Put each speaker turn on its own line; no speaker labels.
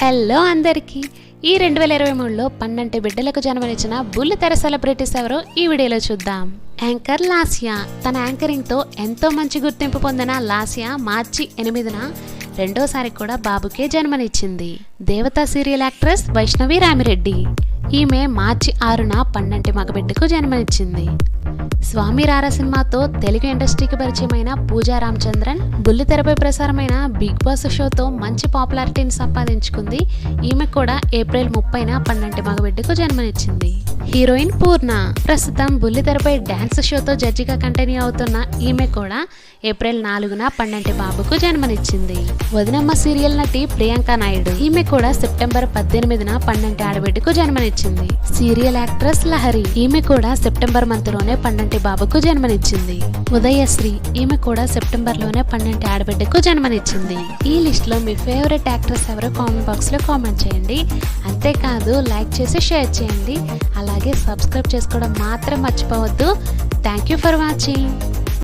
Hello అందరికీ. ఈ రెండు వేల ఇరవై మూడులో పన్నెండు బిడ్డలకు జన్మనిచ్చిన బుల్లితెర సెలబ్రిటీస్ ఎవరో ఈ వీడియోలో చూద్దాం. యాంకర్ లాసియా తన యాంకరింగ్తో ఎంతో మంచి గుర్తింపు పొందిన లాసియా మార్చి ఎనిమిదిన రెండోసారి కూడా బాబుకే జన్మనిచ్చింది. దేవతా సీరియల్ యాక్ట్రెస్ వైష్ణవి రామిరెడ్డి. ఈమె మార్చి ఆరున పన్నెంటి మగబిడ్డకు జన్మనిచ్చింది. స్వామి రారా సినిమాతో తెలుగు ఇండస్ట్రీకి పరిచయమైన పూజా రామచంద్రన్ బుల్లితెరపై ప్రసారమైన బిగ్ బాస్ షోతో మంచి పాపులారిటీని సంపాదించుకుంది. ఈమె కూడా ఏప్రిల్ ముప్పైన పన్నెండు మగబిడ్డకు జన్మనిచ్చింది. హీరోయిన్ పూర్ణ. ప్రస్తుతం బుల్లితెరపై డ్యాన్స్ షోతో జడ్జిగా కంటిన్యూ అవుతున్న ఈమె కూడా ఏప్రిల్ నాలుగున పన్నెంటి బాబుకు జన్మనిచ్చింది. వదినమ్మ సీరియల్ నటి ప్రియాంక నాయుడు. ఈమె కూడా సెప్టెంబర్ పద్దెనిమిదిన పన్నెంటి ఆడబిడ్డకు జన్మనిచ్చింది. సీరియల్ యాక్ట్రెస్ లహరి ఈమె కూడా సెప్టెంబర్ మంత్లోనే పన్నెంటి బాబుకు జన్మనిచ్చింది. ఉదయశ్రీ ఈమె కూడా సెప్టెంబర్లోనే పన్నెంటి ఆడబిడ్డకు జన్మనిచ్చింది. ఈ లిస్ట్లో మీ ఫేవరెట్ యాక్ట్రెస్ ఎవరో కామెంట్ బాక్స్లో కామెంట్ చేయండి. అంతేకాదు లైక్ చేసి షేర్ చేయండి. అలాగే సబ్స్క్రైబ్ చేసుకోవడం మాత్రం మర్చిపోవద్దు. Thank you for watching.